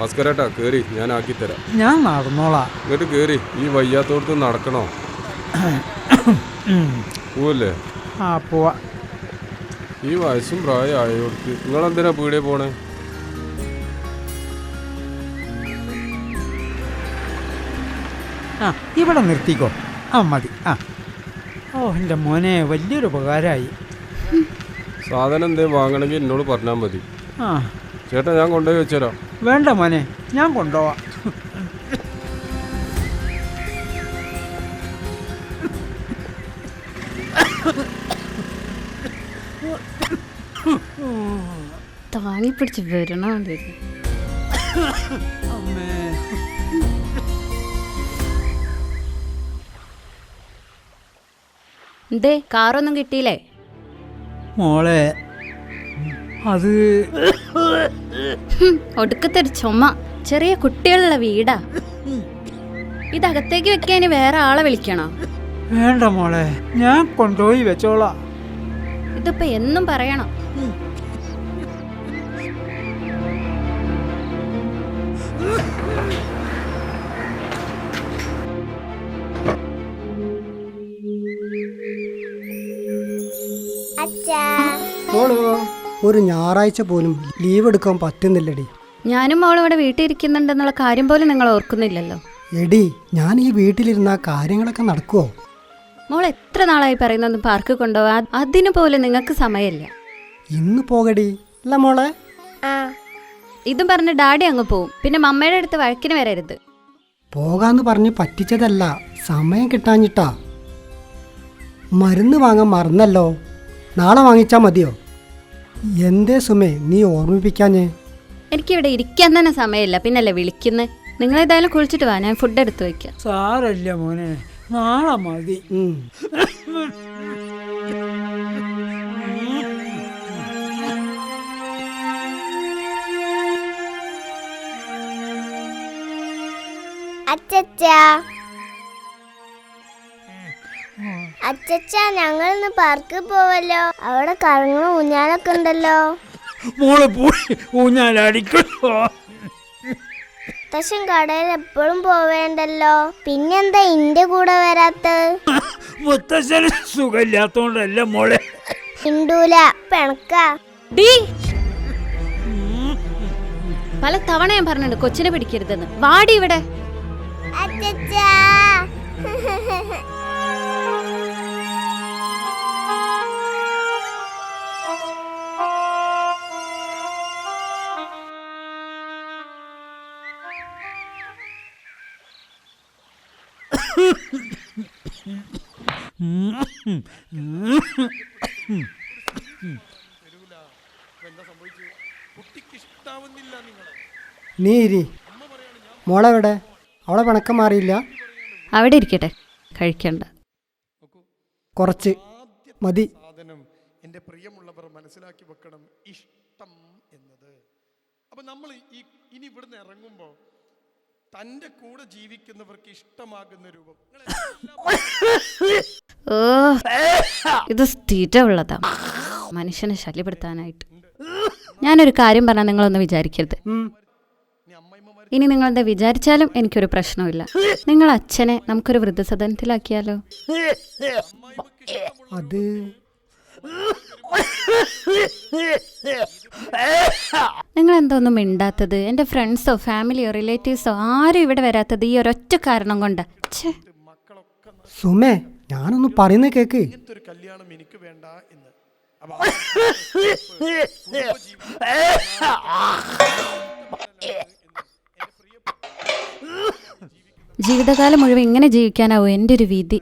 മസ്കരേട്ടാ കേറി. ഞാൻ ആക്കിത്തരാം ഞാൻ നടന്നോളാം. ഇങ്ങോട്ട് കേറി. ഈ വയ്യാത്തോടത്ത് നടക്കണോ? പോവല്ലേ? ആ പോവാ. ഈ വയസ്സും പ്രായമായോടത്ത് നിങ്ങളെന്തിനാ പീടിയ പോണേ? ആ ഇവിടെ നിർത്തിക്കോ. ആ മതി. ആ. ഓ എന്റെ മോനെ വലിയൊരു ഉപകാരമായി. സാധനം എന്തേ വാങ്ങണമെങ്കിൽ എന്നോട് പറഞ്ഞാൽ മതി. ആ. ചേട്ടാ ഞാൻ കൊണ്ടുപോയി വെച്ചോ വേണ്ട മോനെ ഞാൻ കൊണ്ടുപോവാം. താങ്ങി പിടിച്ച് വരണോണ്ട് എന്തേ കാറൊന്നും കിട്ടിയില്ലേ? മോളെ അത് ഹും, ഒടുക്കത്തെ ഒരു ചുമ. ചെറിയ കുട്ടികളുള്ള വീടാ. ഇതകത്തേക്ക് വെക്കാൻ വേറെ ആളെ വിളിക്കണോ? വേണ്ട മോളെ ഞാൻ കൊണ്ടുപോയി വെച്ചോളാം. ഇതിപ്പോ എന്നും പറയണം. മോളോ. ഒരു ഞായറാഴ്ച പോലും ലീവ് എടുക്കാൻ പറ്റുന്നില്ലടി. ഞാനും അവൾ ഇവിടെ വീട്ടിൽ ഇരിക്കുന്നുണ്ടെന്നുള്ള കാര്യം പോലും നിങ്ങൾ ഓർക്കുന്നില്ലല്ലോ. എടി ഞാൻ ഈ വീട്ടിലിരുന്ന കാര്യങ്ങളൊക്കെ നടക്കുവോ? മോൾ എത്ര നാളായി പറയുന്നൊന്ന് പാർക്ക് കൊണ്ടുപോവാ അതിനു പോലും നിങ്ങൾക്ക് സമയമില്ല. ഇന്ന് പോകടി അല്ല മോളെ? ഇതും പറഞ്ഞ് ഡാഡി അങ്ങ് പോവും. പിന്നെ മമ്മയുടെ അടുത്ത് വഴക്കിന് വരരുത്. പോകാന്ന് പറഞ്ഞ് പറ്റിച്ചതല്ല സമയം കിട്ടാഞ്ഞിട്ടാ. മരുന്ന് വാങ്ങാൻ മറന്നല്ലോ. നാളെ വാങ്ങിച്ചാ മതിയോ? എന്തേ സുമേ നീ ഓർമ്മിപ്പിക്കാഞ്ഞേ? എനിക്കിവിടെ ഇരിക്കാൻ തന്നെ സമയമില്ല. പിന്നല്ലേ വിളിക്കുന്നത് നിങ്ങൾ ഏതായാലും കുളിച്ചിട്ട് വാ ഞാൻ ഫുഡ് എടുത്തു വയ്ക്കാം സാരല്ല മോനെ നാളെ മതി. ഉം. അച്ചച്ച ഞങ്ങൾ ഇന്ന് പാർക്കിൽ പോവല്ലോ. അവിടെ കറങ്ങണ ഊഞ്ഞാലൊക്കെ ഉണ്ടല്ലോ. മോൾ പോയി ഊഞ്ഞാലടിക്കോ മുത്തശ്ശൻ കടയിൽ എപ്പോഴും പോവേണ്ടല്ലോ. പിന്നെന്താ ഇന്റെ കൂടെ വരാത്ത മുത്തശ്ശന് സുഖമില്ലാത്തോണ്ടല്ല മോളെ. ഇണ്ടൂല പിണക്കാ. ഡീ. പല തവണ ഞാൻ പറഞ്ഞിട്ടുണ്ട് കൊച്ചിനെ പിടിക്കരുതെന്ന്. വാടി ഇവിടെ. അച്ചച്ച. നീ ഇരി. മോളെവിടെ? അവളെ പിണക്കം മാറിയില്ല. അവിടെ ഇരിക്കട്ടെ. കഴിക്കണ്ട. കുറച്ച്. മതി. സാധനം എന്റെ പ്രിയമുള്ളവർ മനസ്സിലാക്കി വെക്കണം. ഇഷ്ടം എന്നത്. അപ്പൊ നമ്മൾ ഈ ഇനി ഇവിടുന്ന് ഇറങ്ങുമ്പോൾ തന്റെ കൂടെ ജീവിക്കുന്നവർക്ക് ഇഷ്ടമാകുന്ന രൂപം. ഇത് സ്ഥിരമുള്ളതാ മനുഷ്യനെ ശല്യപ്പെടുത്താനായിട്ട്. ഞാനൊരു കാര്യം പറഞ്ഞാൽ നിങ്ങളൊന്ന് വിചാരിക്കരുത്. ഇനി നിങ്ങളെന്താ വിചാരിച്ചാലും എനിക്കൊരു പ്രശ്നമില്ല നിങ്ങൾ അച്ഛനെ നമുക്കൊരു വൃദ്ധസദനത്തിലാക്കിയാലോ? അത് നിങ്ങൾ എന്തോന്നും മിണ്ടാത്തത്? എന്റെ ഫ്രണ്ട്സോ ഫാമിലിയോ റിലേറ്റീവ്സോ ആരും ഇവിടെ വരാത്തത് ഈ ഒരൊറ്റ കാരണം കൊണ്ട്. സുമേ ഞാനൊന്ന് പറയുന്ന കേക്ക്. കല്യാണം എനിക്ക് വേണ്ട എന്ന്. ജീവിതകാലം മുഴുവൻ ഇങ്ങനെ ജീവിക്കാനാവോ എന്റെ ഒരു വിധി.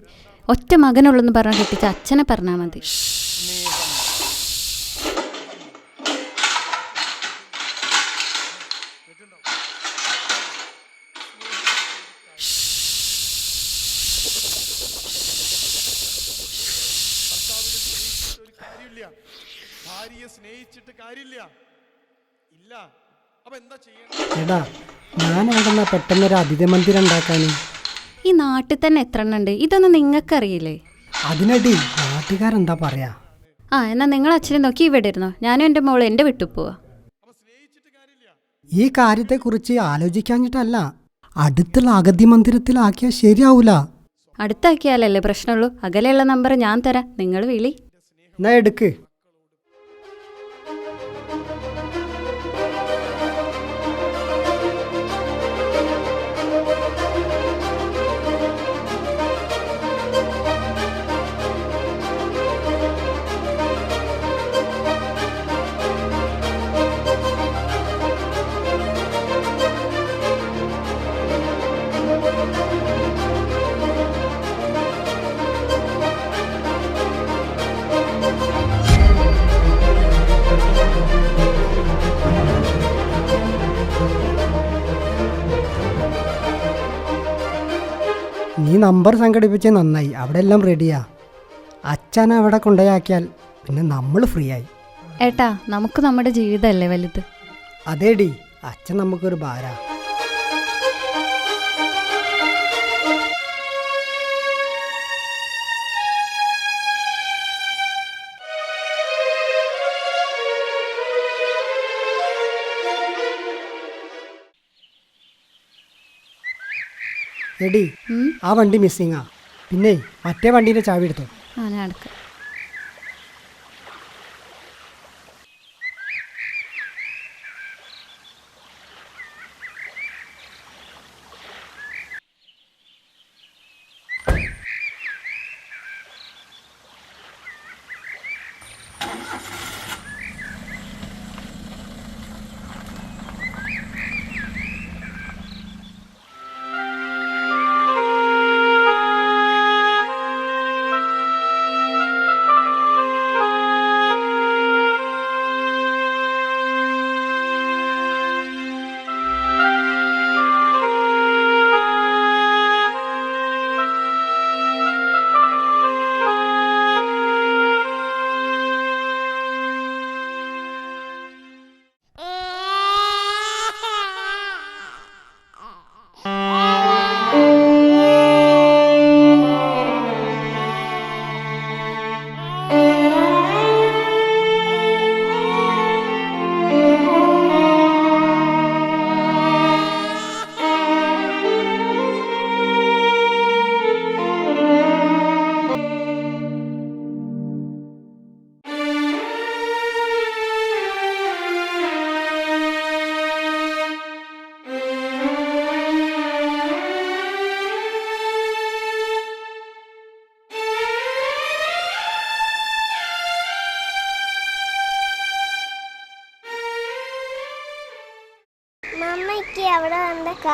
ഒറ്റ മകനുള്ളെന്ന് പറഞ്ഞ് കെട്ടിച്ച അച്ഛനെ പറഞ്ഞാൽ മതി ഒരു കാര്യമില്ല ഭാര്യയെ സ്നേഹിച്ചിട്ട് കാര്യമില്ല. ഇല്ല. അപ്പൊ എന്താ ചെയ്യണം എടാ ഞാൻ എവിടെന്നാ അതിഥി മന്ദിരം ഉണ്ടാക്കാന്? ഈ നാട്ടിൽ തന്നെ എത്ര എണ്ണം ഉണ്ട്? ഇതൊന്നും നിങ്ങൾക്കറിയില്ലേ? അതിനടി നാട്ടുകാരെന്താ പറയാ? ആ എന്നാ നിങ്ങൾ അച്ഛനെ നോക്കി ഇവിടെ ഇരുന്നോ. ഞാനും എന്റെ മോൾ എന്റെ വീട്ടിൽ പോവാ. ഈ കാര്യത്തെക്കുറിച്ച് ആലോചിക്കാഞ്ഞിട്ടല്ല. അടുത്തുള്ള അഗതി മന്ദിരത്തിലാക്കിയാൽ ശരിയാവൂല. അടുത്താക്കിയാലല്ലേ പ്രശ്നമുള്ളൂ. അകലെയുള്ള നമ്പർ ഞാൻ തരാം. നിങ്ങൾ വിളി. എന്നാ എടുക്ക്. നീ നമ്പർ സംഘടിപ്പിച്ച് നന്നായി. അവിടെ എല്ലാം റെഡിയാ അച്ഛൻ അവിടെ കൊണ്ടുപോയാക്കിയാൽ പിന്നെ നമ്മൾ ഫ്രീ ആയി ഏട്ടാ നമുക്ക് നമ്മുടെ ജീവിതമല്ലേ വലുത്? അതേടി അച്ഛൻ നമുക്കൊരു ഭാരാ. എടി ആ വണ്ടി മിസ്സിങ്ങാ പിന്നെ മറ്റേ വണ്ടീന്റെ ചാവി എടുത്തോ? ആ ഞാൻ എടുക്കാം.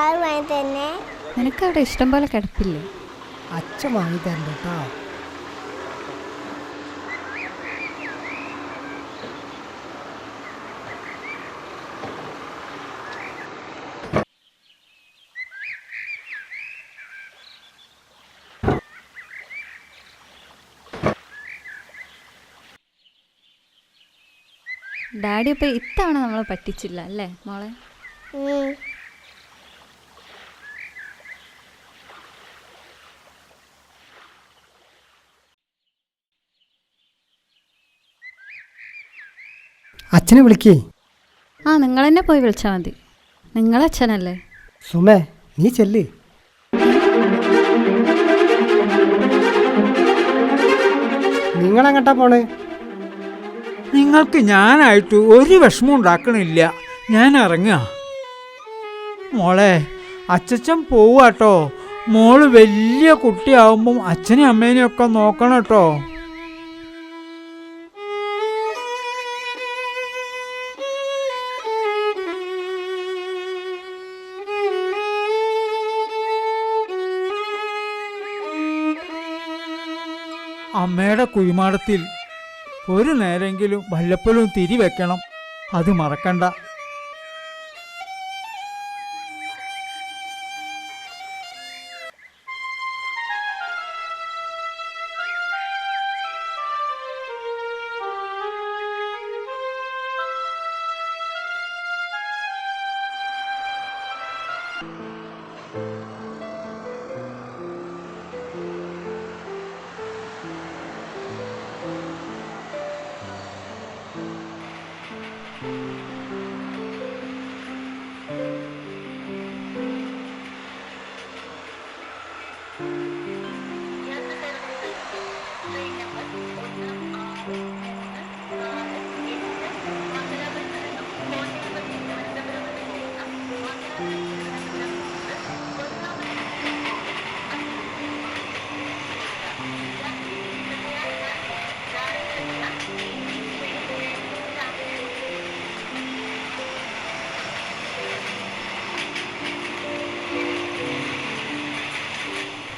കാർ വാങ്ങി തന്നെ നിനക്കവിടെ ഇഷ്ടം പോലെ കിടപ്പില്ലേ? അച്ഛൻ വാങ്ങി തരണ്ട കേട്ടോ. ഡാഡി ഇപ്പൊ ഇത്തവണ നമ്മളെ പറ്റിച്ചില്ല അല്ലേ മോളെ? അച്ഛനെ വിളിക്കേ. ആ നിങ്ങൾ തന്നെ പോയി വിളിച്ചാൽ മതി. നിങ്ങളച്ഛനല്ലേ സുമേ നീ ചെല്ല്. നിങ്ങളെങ്ങട്ടാ പോണേ? നിങ്ങൾക്ക് ഞാനായിട്ട് ഒരു വിഷമം ഉണ്ടാക്കണില്ല. ഞാൻ ഇറങ്ങുക മോളെ അച്ഛൻ പോവാട്ടോ. മോൾ വലിയ കുട്ടിയാവുമ്പം അച്ഛനെയും അമ്മേനെയും ഒക്കെ നോക്കണം കേട്ടോ. അമ്മയുടെ കുഴിമാടത്തിൽ ഒരു നേരെങ്കിലും വല്ലപ്പോഴും തിരി വെക്കണം അത് മറക്കണ്ട.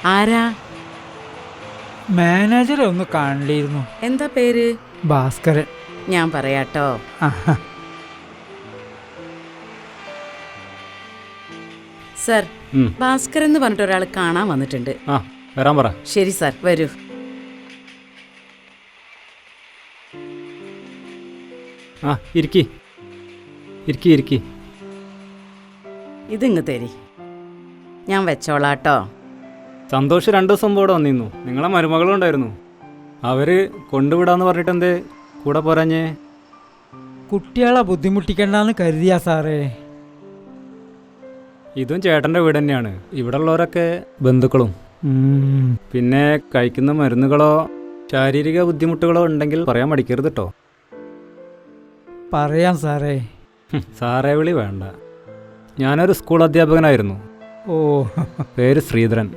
ആരാ? മാനേജറെ ഒന്ന് കാണില്ലായിരുന്നു എന്താ പേര്? ഭാസ്കരൻ. ഞാൻ പറയാട്ടോ. സർ. ഭാസ്കർ എന്ന് പറഞ്ഞിട്ട് ഒരാൾ കാണാൻ വന്നിട്ടുണ്ട്. ആ വരാൻ പറ. ശരി സർ. വരൂ. ആ ഇരിക്കി. ഇരിക്കി ഇരിക്കി. ഇതിങ്ങ് തരി. ഞാൻ വെച്ചോളാട്ടോ. സന്തോഷ് രണ്ട് ദിവസം മുമ്പ് ഇവിടെ വന്നിരുന്നു. നിങ്ങളെ മരുമകളും ഉണ്ടായിരുന്നു. അവർ കൊണ്ടുവിടാന്ന് പറഞ്ഞിട്ട് എന്തേ കൂടെ പോരാഞ്ഞേ. കുട്ടികളെ ബുദ്ധിമുട്ടിക്കണ്ടെന്ന് കരുതിയാ സാറേ. ഇതും ചേട്ടന്റെ വീട് തന്നെയാണ്. ഇവിടെ ഉള്ളവരൊക്കെ ബന്ധുക്കളും. പിന്നെ കഴിക്കുന്ന മരുന്നുകളോ ശാരീരിക ബുദ്ധിമുട്ടുകളോ ഉണ്ടെങ്കിൽ പറയാൻ മടിക്കരുത് കേട്ടോ പറയാം സാറേ. സാറേ വിളി വേണ്ട. ഞാനൊരു സ്കൂൾ അധ്യാപകനായിരുന്നു. ഓ. പേര് ശ്രീധരൻ.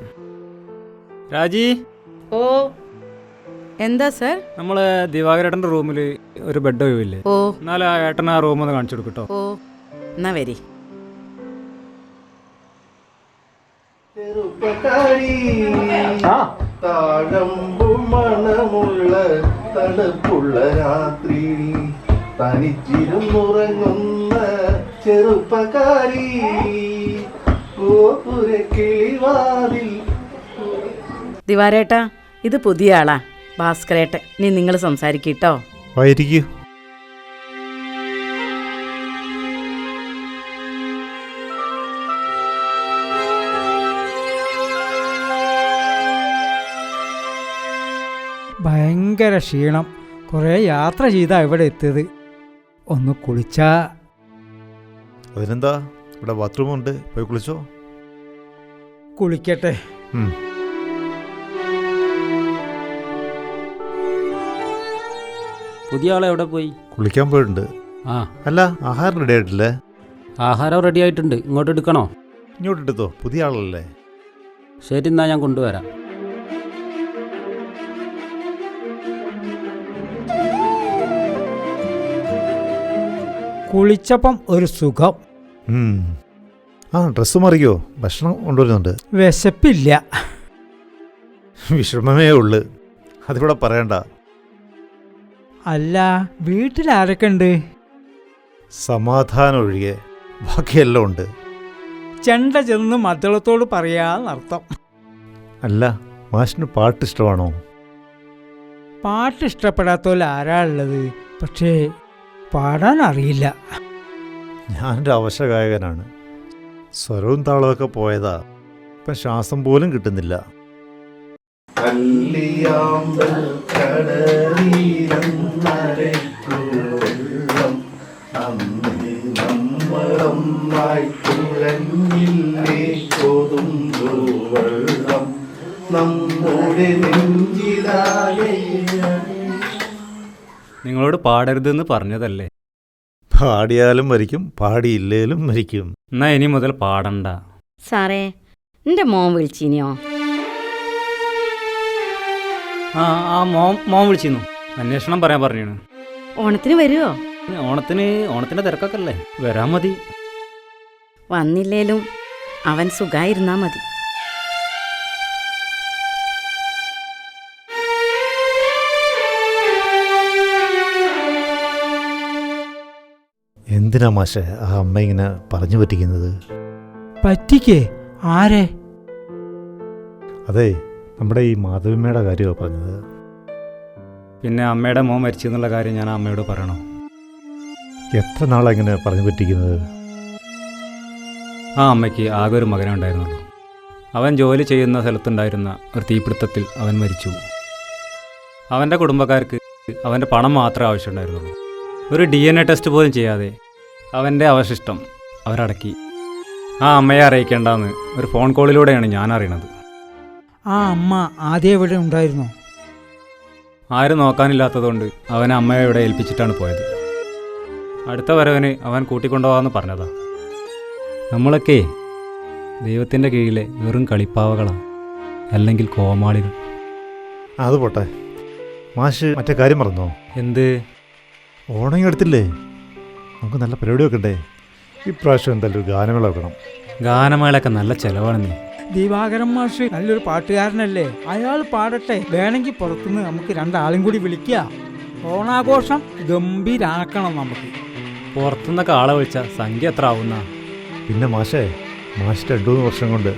രാജി? ഓ. എന്താ സർ? നമ്മളെ ദിവാകരേട്ടന്റെ റൂമിൽ ഒരു ബെഡ് ഒഴിവില്ലേ? ഓ. എന്നാൽ ആ ഏട്ടൻ ആ റൂം ഒന്ന് കാണിച്ചു കൊടുക്കട്ടോ ഓ. എന്നാ വരി. താഴമ്പു മണമുള്ള തണുപ്പുള്ള രാത്രി. തനിച്ചിരുന്നുറങ്ങുന്ന ചെറുപ്പക്കാരി ഗോപുര കിളിവാതിൽ ദിവാരേട്ടാ ഇത് പുതിയ ആളാ. ഭാസ്കരേട്ടൻ ഇനി നിങ്ങൾ സംസാരിക്കട്ടോ ആയിരിക്കൂ. ഭയങ്കര ക്ഷീണം. കുറേ യാത്ര ചെയ്താ ഇവിടെ എത്തിയത്. ഒന്ന് കുളിച്ചാ. അതിനെന്താ? ഇവിടെ ബാത്റൂമുണ്ട് പോയി കുളിച്ചോ? കുളിക്കട്ടെ. പുതിയ ആളെ എവിടെ പോയി? കുളിക്കാൻ പോയിട്ടുണ്ട്. ആ. അല്ല ആഹാരം റെഡി ആയിട്ടില്ലേ? ആഹാരം റെഡി ആയിട്ടുണ്ട്. ഇങ്ങോട്ട് എടുക്കണോ? ഇങ്ങോട്ട് എടുത്തോ. പുതിയ ആളല്ലേ? ശരി എന്നാ ഞാൻ കൊണ്ടുവരാം. കുളിച്ചപ്പം ഒരു സുഖം. ഉം. ആ ഡ്രസ്സ് മാറിയോ ഭക്ഷണം കൊണ്ടുവരുന്നുണ്ട്. വിശപ്പില്ല. വിഷമമേ ഉള്ളു. അതിവിടെ പറയണ്ട. അല്ല വീട്ടിൽ ആരൊക്കെ ഉണ്ട്? സമാധാനം ഒഴികെ ബാക്കിയെല്ലാം ഉണ്ട്. ചെണ്ട ചെന്ന് മദ്ദളത്തോട് പറയാന്നർത്ഥം അല്ല മാഷിന് പാട്ട് ഇഷ്ടമാണോ? പാട്ട് ഇഷ്ടപ്പെടാത്തോല ആരാ ഉള്ളത് പക്ഷേ പാടാൻ അറിയില്ല. ഞാനൊരു അവശഗായകനാണ് സ്വരവും താളമൊക്കെ പോയതാ. ഇപ്പം ശ്വാസം പോലും കിട്ടുന്നില്ല. കല്ലിയാമ്പൽ കടലിലെന്നരയ്ക്കു വെള്ളം അന്ന് നമ്മളൊന്നായി തുഴഞ്ഞില്ലേ കൊതുമ്പു വെള്ളം നമ്മുടെ നെഞ്ചിലായ നിങ്ങളോട് പാടരുതെന്ന് പറഞ്ഞതല്ലേ? പാടിയാലും മരിക്കും പാടിയില്ലേലും മരിക്കും. എന്നാ ഇനി മുതൽ പാടണ്ട. സാറേ എന്റെ മോൻ വിളിച്ചിനിയോ? ആ ആ മോൻ മോൻ വിളിച്ചിരുന്നു. അന്വേഷണം പറയാൻ പറഞ്ഞു ഓണത്തിന് വരുമോ ഓണത്തിന് ഓണത്തിന്റെ തിരക്കൊക്കെ അല്ലേ വരാൻ മതി. വന്നില്ലേലും അവൻ സുഖായിരുന്നാ മതി. എന്തിനാ മാഷെ ആ അമ്മ ഇങ്ങനെ പറഞ്ഞു പറ്റിക്കുന്നത്? പറ്റിക്കേ? ആരെ? അതെ നമ്മുടെ ഈ മാധവിമ്മയുടെ കാര്യമാണ് പറഞ്ഞത്. പിന്നെ അമ്മയുടെ മോൻ മരിച്ചു എന്നുള്ള കാര്യം ഞാൻ അമ്മയോട് പറയണോ? എത്ര നാളാ ഇങ്ങനെ പറഞ്ഞു പറ്റിക്കുന്നത്? ആ അമ്മയ്ക്ക് ആകെ ഒരു മകനെ ഉണ്ടായിരുന്നുള്ളൂ. അവൻ ജോലി ചെയ്യുന്ന സ്ഥലത്തുണ്ടായിരുന്ന ഒരു തീപിടുത്തത്തിൽ അവൻ മരിച്ചു. അവന്റെ കുടുംബക്കാർക്ക് അവന്റെ പണം മാത്രമേ ആവശ്യമുണ്ടായിരുന്നുള്ളൂ. ഒരു ഡി എൻ എ ടെസ്റ്റ് പോലും ചെയ്യാതെ അവന്റെ അവശിഷ്ടം അവരടക്കി. ആ അമ്മയെ അറിയിക്കേണ്ടെന്ന് ഒരു ഫോൺ കോളിലൂടെയാണ് ഞാൻ അറിയണത്. ആ അമ്മ ആദ്യം എവിടെ ഉണ്ടായിരുന്നോ? ആരും നോക്കാനില്ലാത്തതുകൊണ്ട് അവനെ അമ്മയെ ഇവിടെ ഏൽപ്പിച്ചിട്ടാണ് പോയത്. അടുത്ത വരവന് അവൻ കൂട്ടിക്കൊണ്ടുപോകാമെന്ന് പറഞ്ഞതാ. നമ്മളൊക്കെ ദൈവത്തിന്റെ കീഴിലെ വെറും കളിപ്പാവകളാണ് അല്ലെങ്കിൽ കോമാളികൾ. അത് പോട്ടെ. മാഷ് മറ്റേ കാര്യം പറഞ്ഞോ എന്ത്? ഓണം എടുത്തില്ലേ? നമുക്ക് നല്ല പരിപാടി വെക്കണ്ടേ ഇപ്രാവശ്യം എന്തായാലും ഒരു ഗാനമേള വെക്കണം. ഗാനമേളയൊക്കെ നല്ല ചിലവാണ് നീ ദിവാകരൻ മാഷ് നല്ലൊരു പാട്ടുകാരനല്ലേ? അയാൾ പാടട്ടെ. വേണമെങ്കിൽ പുറത്തുനിന്ന് നമുക്ക് രണ്ടാളും കൂടി വിളിക്കുക ഓണാഘോഷം ഗംഭീരാക്കണം നമുക്ക്. പുറത്തുനിന്നൊക്കെ ആളെ വിളിച്ച സംഖ്യ എത്ര ആവുന്ന? പിന്നെ മാഷേ മാഷ് രണ്ടു മൂന്ന് വർഷം കൊണ്ട്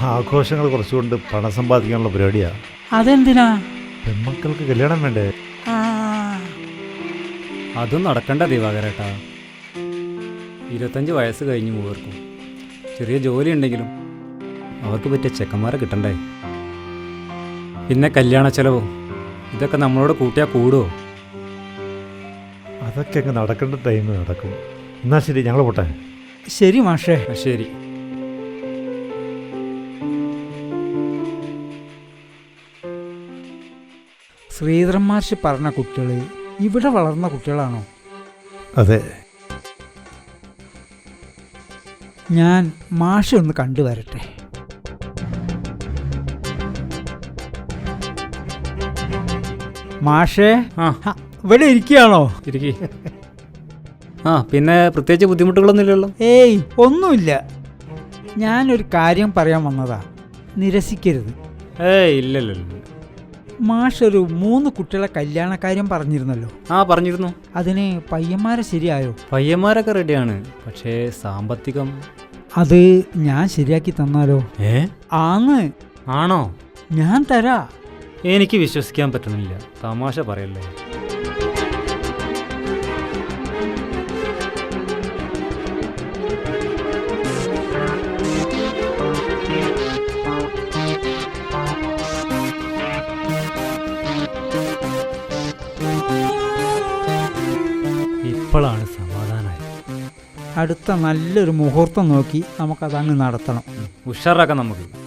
ആഘോഷങ്ങൾ കുറച്ചുകൊണ്ട് പണം സമ്പാദിക്കാനുള്ള പരിപാടിയാ. അതെന്തിനാ? പെൺമക്കൾക്ക് കല്യാണം വേണ്ടേ? ആ. അതും നടക്കണ്ട ദിവാകരേട്ടാ. ഇരുപത്തഞ്ച് വയസ്സ് കഴിഞ്ഞ് മൂവർക്കും. ചെറിയ ജോലി ഉണ്ടെങ്കിലും അവർക്ക് പറ്റിയ ചെക്കന്മാരെ കിട്ടണ്ടേ? പിന്നെ കല്യാണ ചെലവോ. ഇതൊക്കെ നമ്മളോട് കൂട്ടിയാൽ കൂടുമോ അതൊക്കെ അങ്ങ് നടക്കേണ്ട ടൈം നടക്കും. എന്നാ ശരി ഞങ്ങൾ പോട്ടെ. ശരി മാഷേ. ശരി. ശ്രീധരൻ മാഷ് പറഞ്ഞ കുട്ടികൾ ഇവിടെ വളർന്ന കുട്ടികളാണോ? അതെ. ഞാൻ മാഷ ഒന്ന് കണ്ടുവരട്ടെ. മാഷേ ആ. ഇവിടെ ഇരിക്കുകയാണോ? ഇരിക്കി. ആ പിന്നെ പ്രത്യേകിച്ച് ബുദ്ധിമുട്ടുകളൊന്നും ഇല്ലല്ലോ ഏയ് ഒന്നുമില്ല. ഞാനൊരു കാര്യം പറയാൻ വന്നതാ. നിരസിക്കരുത്. ഏയ് ഇല്ലല്ലോ മാഷ് ഒരു മൂന്ന് കുട്ടികളെ കല്യാണക്കാര്യം പറഞ്ഞിരുന്നല്ലോ. ആ പറഞ്ഞിരുന്നു. അതിന് പയ്യന്മാരെ ശരിയായോ? പയ്യന്മാരൊക്കെ റെഡിയാണ്. പക്ഷേ സാമ്പത്തികം. അത് ഞാൻ ശരിയാക്കി തന്നാലോ? ഏ? ആന്ന്. ആണോ? ഞാൻ തരാ. എനിക്ക് വിശ്വസിക്കാൻ പറ്റുന്നില്ല. തമാശ പറയല്ലേ? ഇപ്പോഴാണ് സമാധാനമായത് അടുത്ത നല്ലൊരു മുഹൂർത്തം നോക്കി നമുക്കതങ്ങ് നടത്തണം. ഉഷാറാക്കാം നമുക്ക്.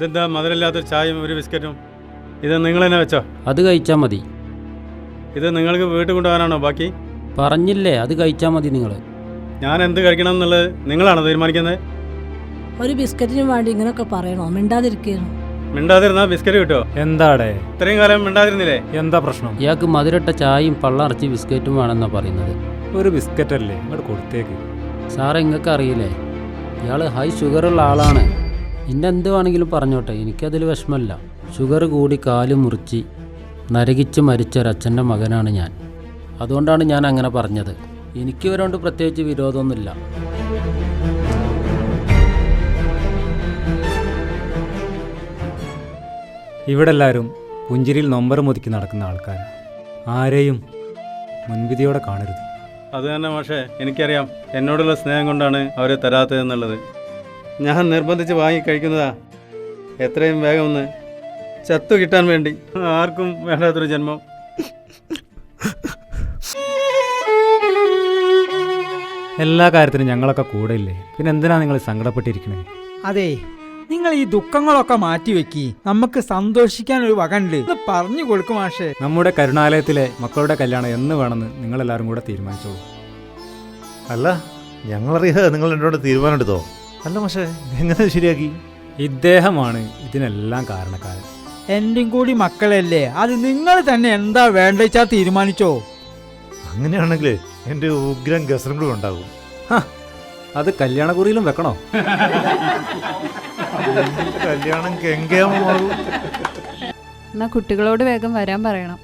ഇതെന്താ മധുരമില്ലാത്ത ചായയും ഒരു ബിസ്ക്കറ്റും? ഇത് നിങ്ങൾ തന്നെ വെച്ചോ? അത് കഴിച്ചാൽ മതി. ഇത് നിങ്ങൾക്ക് വീട്ടിൽ കൊണ്ടുപോകാനാണോ ബാക്കി? പറഞ്ഞില്ലേ അത് കഴിച്ചാൽ മതി നിങ്ങൾ ഞാൻ എന്ത് കഴിക്കണം എന്നുള്ളത് നിങ്ങളാണോ തീരുമാനിക്കുന്നത്? ഒരു ബിസ്ക്കറ്റിന് വേണ്ടി ഇങ്ങനെയൊക്കെ പറയണോ? മിണ്ടാതിരിക്കുന്നു മിണ്ടാതിരുന്നാ ബിസ്ക്കറ്റ് കിട്ടോ? എന്താടേ? ഇത്രയും കാലം മിണ്ടാതിരുന്നില്ലേ? എന്താ പ്രശ്നം? ഇയാൾക്ക് മധുരട്ട ചായയും പള്ളറച്ചി ബിസ്ക്കറ്റും വേണമെന്നാ പറയുന്നത്. ഒരു ബിസ്ക്കറ്റ് അല്ലേ ഇങ്ങോട്ട് കൊടുത്തേക്ക്. സാറേ നിങ്ങൾക്ക് അറിയില്ലേ ഇയാൾ ഹൈ ഷുഗറുള്ള ആളാണ്. ഇന്നെ എന്ത് വേണമെങ്കിലും പറഞ്ഞോട്ടെ എനിക്കതിൽ വിഷമമില്ല. ഷുഗർ കൂടി കാൽ മുറിച്ച് നരകിച്ച് മരിച്ച ഒരച്ഛന്റെ മകനാണ് ഞാൻ. അതുകൊണ്ടാണ് ഞാൻ അങ്ങനെ പറഞ്ഞത്. എനിക്ക് ഇവരോട് പ്രത്യേകിച്ച് വിരോധമൊന്നുമില്ല. ഇവിടെ എല്ലാവരും പുഞ്ചിരിയിൽ നൊമ്പരം മുതുക്കി നടക്കുന്ന ആൾക്കാർ ആരെയും മുൻവിധിയോടെ കാണരുത്. അത് തന്നെ പക്ഷേ എനിക്കറിയാം. എന്നോടുള്ള സ്നേഹം കൊണ്ടാണ് അവരെ തരാത്തതെന്നുള്ളത്. ഞാൻ നിർബന്ധിച്ച് വാങ്ങി കഴിക്കുന്നതാ. എത്രയും വേഗം ഒന്ന് ചത്തു കിട്ടാൻ വേണ്ടി. ആർക്കും വേണ്ടാത്തൊരു ജന്മം. എല്ലാ കാര്യത്തിനും ഞങ്ങളൊക്കെ കൂടെ ഇല്ലേ പിന്നെ എന്തിനാ നിങ്ങൾ സങ്കടപ്പെട്ടിരിക്കണേ? അതെ നിങ്ങൾ ഈ ദുഃഖങ്ങളൊക്കെ മാറ്റി വെക്കി നമുക്ക് സന്തോഷിക്കാൻ ഒരു വകണ്ട്. ഇത് പറഞ്ഞു കൊടുക്കും മാഷേ. നമ്മുടെ കരുണാലയത്തിലെ മക്കളുടെ കല്യാണം എന്ന് വേണമെന്ന് നിങ്ങളെല്ലാവരും കൂടെ തീരുമാനിച്ചോളൂ. അല്ല ഞങ്ങളറിയാതെ നിങ്ങൾ എന്നോട് തീരുമാനം എടുത്തോ അല്ല പക്ഷേ എങ്ങനെ ശരിയാക്കി? ഇദ്ദേഹമാണ് ഇതിനെല്ലാം കാരണക്കാരൻ. എന്റെയും കൂടി മക്കളല്ലേ? അത് നിങ്ങൾ തന്നെ എന്താ വേണ്ടെച്ചാ തീരുമാനിച്ചോ? അങ്ങനെയാണെങ്കിൽ എന്റെ ഉഗ്രം ഗസറുകളും ഉണ്ടാകും ഉണ്ടാകും അത് കല്യാണക്കുറിയിലും വെക്കണോ? കല്യാണം എന്നാ കുട്ടികളോട് വേഗം വരാൻ പറയണം.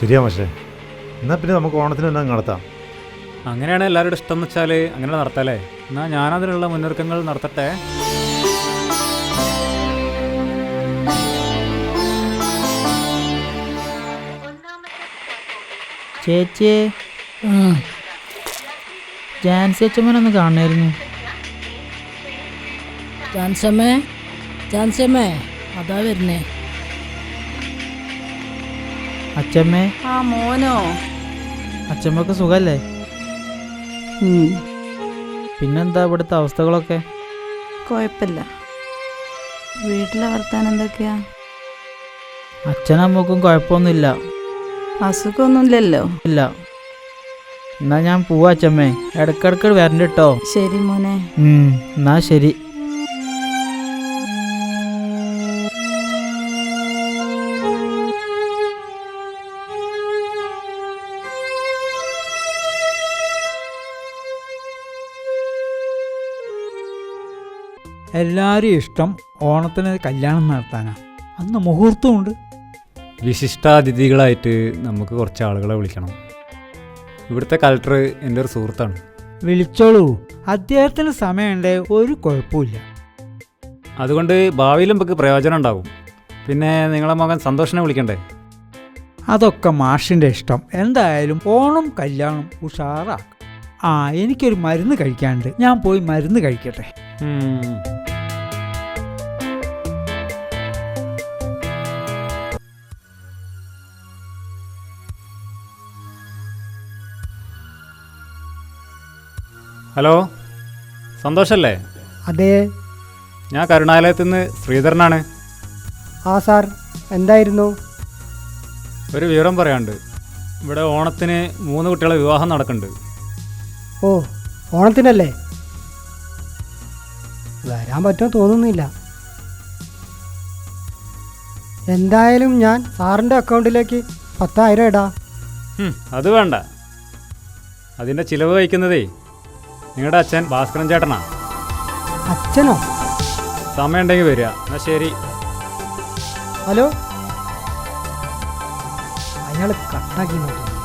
ശരിയാ മാഷേ. എന്നാ പിന്നെ നമുക്ക് ഓണത്തിന് തന്നെ നടത്താം. അങ്ങനെയാണ് എല്ലാവരുടെ ഇഷ്ടം എന്ന് വെച്ചാൽ അങ്ങനെ നടത്തല്ലേ? എന്നാൽ ഞാനതിനുള്ള മുന്നൊരുക്കങ്ങൾ നടത്തട്ടെ? ചേച്ചിയെ ജാൻസി അച്ഛമ്മനൊന്ന് കാണായിരുന്നു ജാൻസമ്മേ ജാൻസമ്മേ അതാ വരുന്നേ. അച്ഛമ്മേ. ആ മോനോ. അച്ഛമ്മക്ക് സുഖല്ലേ? പിന്നെന്താ ഇവിടുത്തെ അവസ്ഥകളൊക്കെ? കുഴപ്പമില്ല. വീട്ടിലെ വർത്താനം എന്തൊക്കെയാ? അച്ഛനമ്മക്കും കുഴപ്പമൊന്നുമില്ല. അസുഖമൊന്നുമില്ലല്ലോ? ഇല്ല. എന്നാ ഞാൻ പോവാ അച്ഛമ്മേ. ഇടക്കിടക്ക് വരണ്ട കേട്ടോ ശരി മോനെ. എന്നാ ശരി. എല്ലാവരും ഇഷ്ടം ഓണത്തിന് കല്യാണം നടത്താനാ. അന്ന് മുഹൂർത്തമുണ്ട്. വിശിഷ്ടാതിഥികളായിട്ട് നമുക്ക് കുറച്ച് ആളുകളെ വിളിക്കണം. ഇവിടുത്തെ കലക്ടർ എന്റെ ഒരു സുഹൃത്താണ്. വിളിച്ചോളൂ. അദ്ദേഹത്തിന് സമയമുണ്ടേ. ഒരു കുഴപ്പമില്ല അതുകൊണ്ട് ഭാവിയിൽ നമുക്ക് പ്രയോജനം ഉണ്ടാകും പിന്നെ നിങ്ങളെ മകൻ സന്തോഷനെ വിളിക്കണ്ടേ? അതൊക്കെ മാഷിന്റെ ഇഷ്ടം. എന്തായാലും ഓണം കല്യാണം ഉഷാറാക്കും. ആ എനിക്കൊരു മരുന്ന് കഴിക്കാണ്ട് ഞാൻ പോയി മരുന്ന് കഴിക്കട്ടെ. ഹലോ സന്തോഷല്ലേ? അതെ. ഞാൻ കരുണാലയത്തിൽ നിന്ന് ശ്രീധരനാണ്. ആ സാർ എന്തായിരുന്നു? ഒരു വിവരം പറയാണ്ട് ഇവിടെ ഓണത്തിന് മൂന്ന് കുട്ടികളെ വിവാഹം നടക്കുന്നുണ്ട്. ഓ ഓണത്തിനല്ലേ? വരാൻ പറ്റുമോ തോന്നുന്നില്ല. എന്തായാലും ഞാൻ സാറിന്റെ അക്കൗണ്ടിലേക്ക് പത്തായിരം ഇടാം. ഹും, അത് വേണ്ട. അതിന്റെ ചിലവ് വഹിക്കുന്നതേ നിങ്ങളുടെ അച്ഛൻ ഭാസ്കരൻ ചേട്ടനാ? അച്ഛനോ? സമയം ഉണ്ടെങ്കിൽ വരിക. എന്നാ ശരി. ഹലോ? അയാൾ കട്ടാക്കി നോക്കി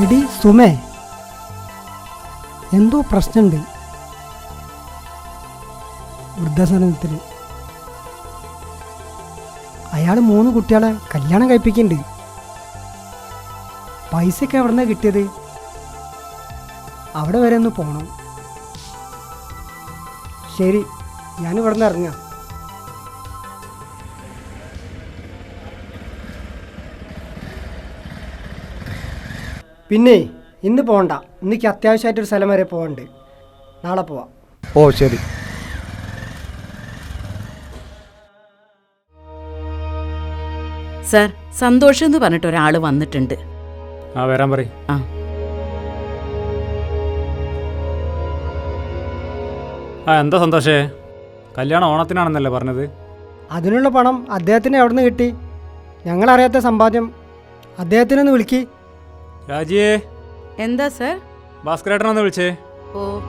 എടി സുമേ. എന്തോ പ്രശ്നമുണ്ട് വൃദ്ധസദനത്തിൽ അയാൾ മൂന്ന് കുട്ടികളെ കല്യാണം കഴിപ്പിക്കുന്നുണ്ട് പൈസയൊക്കെ എവിടെ നിന്നാണ് കിട്ടിയത്? അവിടെ വരെ ഒന്ന് പോകണം ശരി ഞാൻ ഇവിടെ നിന്ന് ഇറങ്ങാം. പിന്നെ ഇന്ന് പോകണ്ട ഇന്നിക്ക് അത്യാവശ്യമായിട്ടൊരു സ്ഥലം വരെ പോകണ്ട് നാളെ പോവാം. ഓ ശരി. സർ സന്തോഷം എന്ന് പറഞ്ഞിട്ട് ഒരാൾ വന്നിട്ടുണ്ട്. ആ വരാൻ പറയും. ആ. ആ എന്താ സന്തോഷേ? കല്യാണം ഓണത്തിനാണെന്നല്ലേ പറഞ്ഞത്? അതിനുള്ള പണം അദ്ദേഹത്തിന് എവിടെ നിന്ന് കിട്ടി? ഞങ്ങളറിയാത്ത സമ്പാദ്യം. അദ്ദേഹത്തിനൊന്ന് വിളിക്ക്. രാജിയേ എന്താ സർ? ഭാസ്കരേട്ടനൊന്ന് വിളിച്ചേ. ഓ.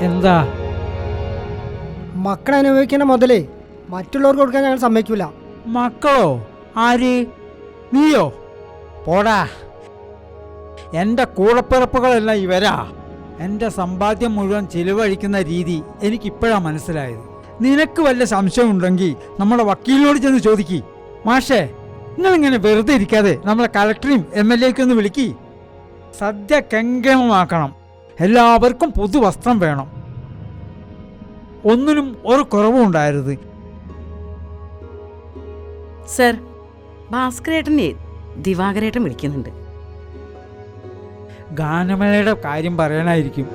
എന്താ? മക്കൾ അനുഭവിക്കുന്ന മുതലേ മറ്റുള്ളവർക്ക് കൊടുക്കാൻ ഞങ്ങൾ സമ്മതിക്കൂല. മക്കളോ? ആര്? നീയോ? പോടാ. എന്റെ കൂടപ്പിറപ്പുകളെല്ലാം ഇവരാ. എന്റെ സമ്പാദ്യം മുഴുവൻ ചിലവഴിക്കുന്ന രീതി എനിക്കിപ്പോഴാണ് മനസ്സിലായത്. നിനക്ക് വല്ല സംശയമുണ്ടെങ്കിൽ നമ്മുടെ വക്കീലിനോട് ചെന്ന് ചോദിക്കി. മാഷേ നിങ്ങളിങ്ങനെ വെറുതെ ഇരിക്കാതെ നമ്മളെ കളക്ടറെയും എം എൽ എക്കും ഒന്ന് വിളിക്കി. സദ്യ കെങ്കേമമാക്കണം. എല്ലാവർക്കും പുതുവസ്ത്രം വേണം. ഒന്നിനും ഒരു കുറവും ഉണ്ടായിരുത്. സർ ഭാസ്കരേട്ടനെ ദിവാകരേട്ടൻ വിളിക്കുന്നുണ്ട്. ഗാനമേളയുടെ കാര്യം പറയാനായിരിക്കും.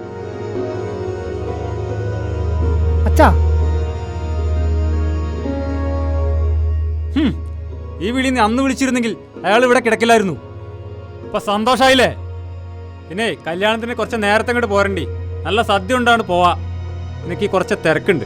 അച്ഛാ ഈ വിളി നീ അന്ന് വിളിച്ചിരുന്നെങ്കിൽ അയാൾ ഇവിടെ കിടക്കില്ലായിരുന്നു. ഇപ്പൊ സന്തോഷായില്ലേ? പിന്നെ കല്യാണത്തിന് കുറച്ച് നേരത്തെ അങ്ങോട്ട് പോരണ്ടി. നല്ല സദ്യ ഉണ്ടാണ് പോവാ. എനിക്ക് കുറച്ച് തിരക്കുണ്ട്.